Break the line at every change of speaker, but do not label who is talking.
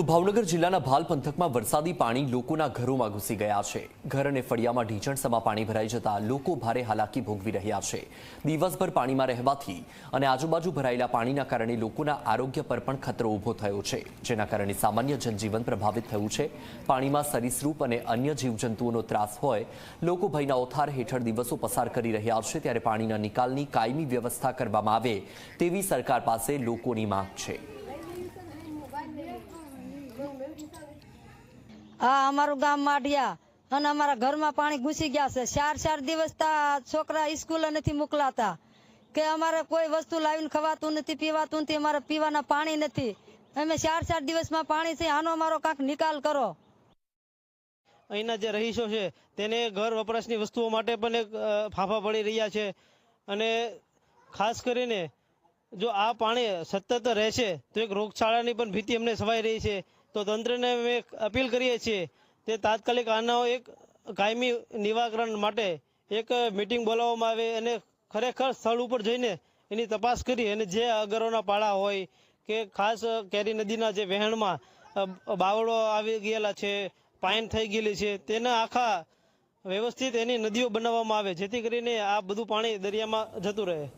તો ભાવનગર જિલ્લાના ભાલ પંથકમાં વરસાદી પાણી લોકોના ઘરોમાં ઘૂસી ગયા છે. ઘર અને ફળિયામાં ઢીંચણસમાં પાણી ભરાઈ જતા લોકો ભારે હાલાકી ભોગવી રહ્યા છે. દિવસભર પાણીમાં રહેવાથી અને આજુબાજુ ભરાયેલા પાણીના કારણે લોકોના આરોગ્ય પર પણ ખતરો ઊભો થયો છે. જેના કારણે સામાન્ય જનજીવન પ્રભાવિત થયું છે. પાણીમાં સરીસૃપ અને અન્ય જીવજંતુઓનો ત્રાસ હોય, લોકો ભયના ઓથાર હેઠળ દિવસો પસાર કરી રહ્યા છે ત્યારે પાણીના નિકાલની કાયમી વ્યવસ્થા કરવામાં આવે તેવી સરકાર પાસે લોકોની માંગ છે.
હા, અમારું ગામ માઢિયા. અને અમારા ઘરમાં પાણી ઘૂસી ગયા છે. ચાર ચાર દિવસ છોકરા સ્કૂલે નથી મોકલાતા. કે અમારે કોઈ વસ્તુ લાવીને ખવાતું નથી, પીવાતું નથી, અમારે પીવાના પાણી નથી. અમે ચાર ચાર દિવસમાં પાણી છે, આનો અમારો કાંક નિકાલ કરો.
અહીંના જે રહીશો છે, તેને ઘર વપરાશની વસ્તુઓ માટે પણ એક ફાફા પડી રહ્યા છે. અને ખાસ કરીને જો આ પાણી સતત રહેશે, તો એક રોગચાળાની પણ ભીતિ અમને સવાઈ રહી છે. તો તંત્રને અમે અપીલ કરીએ છીએ તે તાત્કાલિક આનો એક કાયમી નિવારણ માટે એક મિટિંગ બોલાવવામાં આવે અને ખરેખર સ્થળ ઉપર જઈને એની તપાસ કરી અને જે અગરોના પાળા હોય કે ખાસ કેરી નદીના જે વહેણમાં બાવળો આવી ગયેલા છે પાઇન થઈ ગયેલી છે, તેના આખા વ્યવસ્થિત એની નદીઓ બનાવવામાં આવે, જેથી કરીને આ બધું પાણી દરિયામાં જતું રહે.